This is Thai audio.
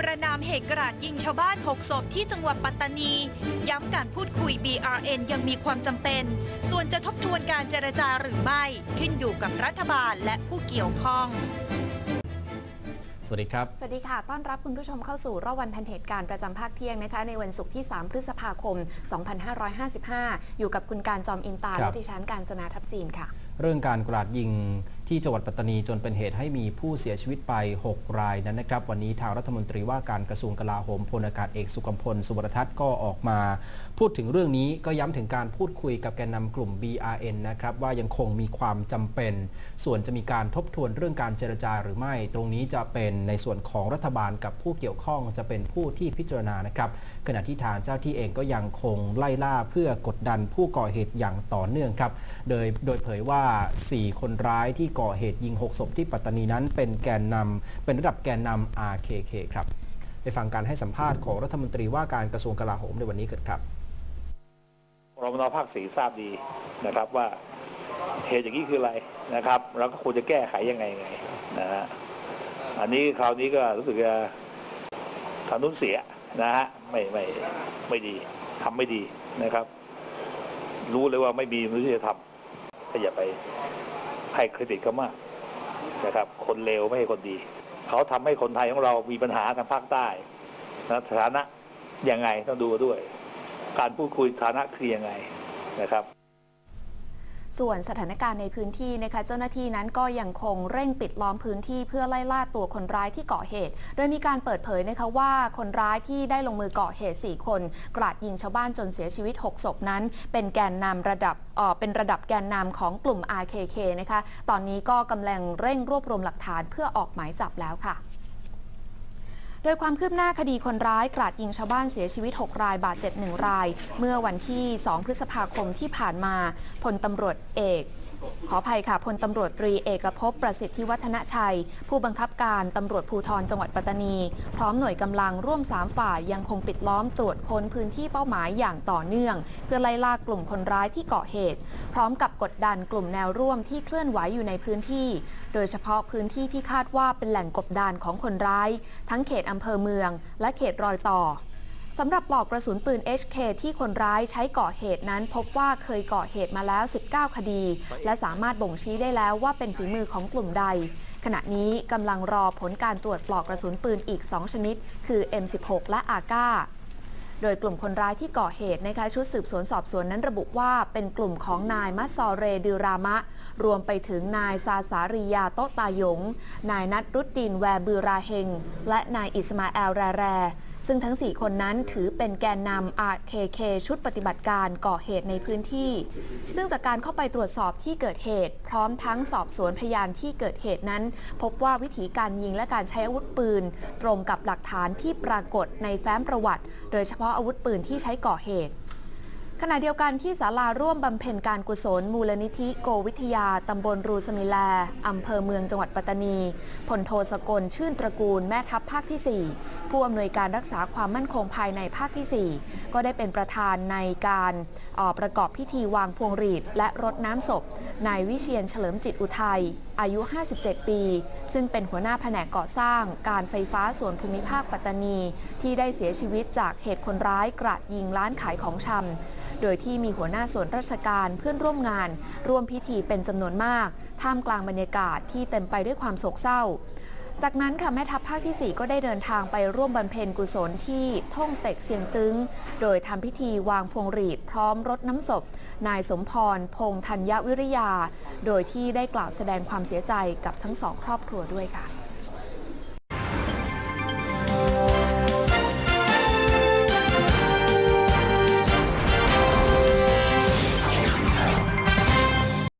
ประนามเหตุกราดยิงชาวบ้าน 6 ศพที่จังหวัดปัตตานี ย้ำการพูดคุย BRN ยังมีความจำเป็น ส่วนจะทบทวนการเจรจาหรือไม่ ขึ้นอยู่กับรัฐบาลและผู้เกี่ยวข้องสวัสดีครับ สวัสดีค่ะ ต้อนรับคุณผู้ชมเข้าสู่รอบวันทันเหตุการณ์ประจำภาคเที่ยงนะคะ ในวันศุกร์ที่ 3 พฤษภาคม 2555 อยู่กับคุณการจอมอินตาครัและบดิฉันการจนาทัพจีนค่ะ เรื่องการกราดยิงที่จังหวัดปัตตานีจนเป็นเหตุให้มีผู้เสียชีวิตไป 6 รายนั้นนะครับ วันนี้ทางรัฐมนตรีว่าการกระทรวงกลาโหมพลอากาศเอกสุกัมพล สุวรรณทัศน์ก็ออกมา พูดถึงเรื่องนี้ก็ย้ำถึงการพูดคุยกับแกนนำกลุ่ม BRN นะครับว่ายังคงมีความจำเป็น ส่วนจะมีการทบทวนเรื่องการเจรจาหรือไม่ ตรงนี้จะเป็นในส่วนของรัฐบาลกับผู้เกี่ยวข้องจะเป็นผู้ที่พิจารณานะครับขณะที่ทางเจ้าที่เองก็ยังคงไล่ล่าเพื่อกดดันผู้ก่อเหตุอย่างต่อเนื่องครับ โดยโดยเผยว่า4 คนร้ายที่ก่อเหตุยิง 6 ศพที่ปัตตานีนั้นเป็นแกนนำเป็นระดับแกนนำ RKK ครับไปฟังการให้สัมภาษณ์ของรัฐมนตรีว่าการกระทรวงกลาโหมในวันนี้กันครับรมนภาคสีทราบดีนะครับว่าเหตุอย่างนี้คืออะไรนะครับ แล้วก็ควรจะแก้ไขยังไงไงนะฮะอันนี้คราวนี้ก็รู้สึกจะทางนู้นเสียนะฮะไม่ไม่ไม่ดีทำไม่ดีนะครับ รู้เลยว่าไม่มีมนุษยธรรม ก็อย่าไปให้เครดิตเขามากนะครับ คนเลวไม่ใช่คนดี เขาทำให้คนไทยของเรามีปัญหาทางภาคใต้นะสถานะยังไงต้องดูด้วย การพูดคุยฐานะคือยังไงนะครับ ส่วนสถานการณ์ในพื้นที่นะคะเจ้าหน้าที่นั้นก็ยังคงเร่งปิดล้อมพื้นที่เพื่อไล่ล่าตัวคนร้ายที่ก่อเหตุ โดยมีการเปิดเผยนะคะว่าคนร้ายที่ได้ลงมือก่อเหตุ 4 คน กราดยิงชาวบ้านจนเสียชีวิต 6 ศพนั้น เป็นแกนนำระดับเออเป็นระดับแกนนำของกลุ่ม RKK นะคะ ตอนนี้ก็กำลังเร่งรวบรวมหลักฐานเพื่อออกหมายจับแล้วค่ะ ดยความคืบหน้าคดีคนร้ายกราดยิงชาวบ้านเสียชีวิต 6 ราย บาดเจ็บ 1 ราย เมื่อวันที่ 2 พฤษภาคมที่ผ่านมาพลตำรวจเอกขออภัยค่ะพลตำรวจตรีเอกภพประสิทธิวัฒนชัย ผู้บังคับการตำรวจภูธรจังหวัดปัตตานี พร้อมหน่วยกำลังร่วม 3 ฝ่ายยังคงปิดล้อมตรวจค้นพื้นที่เป้าหมายอย่างต่อเนื่อง เพื่อไล่ล่ากลุ่มคนร้ายที่เก่อเหตุ พร้อมกับกดดันกลุ่มแนวร่วมที่เคลื่อนไหวอยู่ในพื้นที่โดยเฉพาะพื้นที่ที่คาดว่าเป็นแหล่งกบดานของคนร้าย ทั้งเขตอำเภอเมือง และเขตรอยต่อสำหรับปลอกกระสุนปืน HK ที่คนร้ายใช้ก่อเหตุนั้น พบว่าเคยก่อเหตุมาแล้ว 19 คดี และสามารถบ่งชี้ได้แล้วว่าเป็นฝีมือของกลุ่มใด ขณะนี้กำลังรอผลการตรวจปลอกกระสุนปืนอีก 2 ชนิด คือ M16 และ AK โดยกลุ่มคนร้ายที่ก่อเหตุนะคะชุดสืบสวนสอบสวนนั้นระบุว่าเป็นกลุ่มของนายมัสซอเรดิรามะ รวมไปถึงนายซาสาริยาโตตายง นายนัทรุดดินแวบือราเฮง และนายอิสมาแอลแรแร ซึ่งทั้ง 4 คนนั้นถือเป็นแกนนำ RKK ชุดปฏิบัติการก่อเหตุในพื้นที่ ซึ่งจากการเข้าไปตรวจสอบที่เกิดเหตุ พร้อมทั้งสอบสวนพยานที่เกิดเหตุนั้น พบว่าวิธีการยิงและการใช้อาวุธปืน ตรงกับหลักฐานที่ปรากฏในแฟ้มประวัติ โดยเฉพาะอาวุธปืนที่ใช้ก่อเหตุ ขณะเดียวกันที่ศาลาร่วมบำเพ็ญการกุศล มูลนิธิโกวิทยา ตำบลรูสมิแล อำเภอเมืองจังหวัดปัตตานีพลโทสกลชื่นตระกูลแม่ทัพภาคที่ 4 ผู้อำนวยการรักษาความมั่นคงภายในภาคที่ 4 ก็ได้เป็นประธานในการออประกอบพิธีวางพวงหรีดและรดน้ำศพนายวิเชียนเฉลิมจิตอุทัย อายุ 57 ปี ซึ่งเป็นหัวหน้าแผนกก่อสร้าง การไฟฟ้าส่วนภูมิภาคปัตตานี ที่ได้เสียชีวิตจากเหตุคนร้ายกราดยิงร้านขายของชำ โดยที่มีหัวหน้าส่วนราชการเพื่อนร่วมงาน ร่วมพิธีเป็นจำนวนมาก ท่ามกลางบรรยากาศที่เต็มไปด้วยความโศกเศร้า จากนั้นค่ะแม่ทัพภาคที่ 4 ก็ได้เดินทางไปร่วมบำเพ็ญกุศลที่ท่งเต็กเสียงตึง โดยทำพิธีวางพวงหรีดพร้อมรดน้ำศพ นายสมพร พงษ์ธัญวิริยา โดยที่ได้กล่าวแสดงความเสียใจกับทั้งสองครอบครัวด้วยค่ะ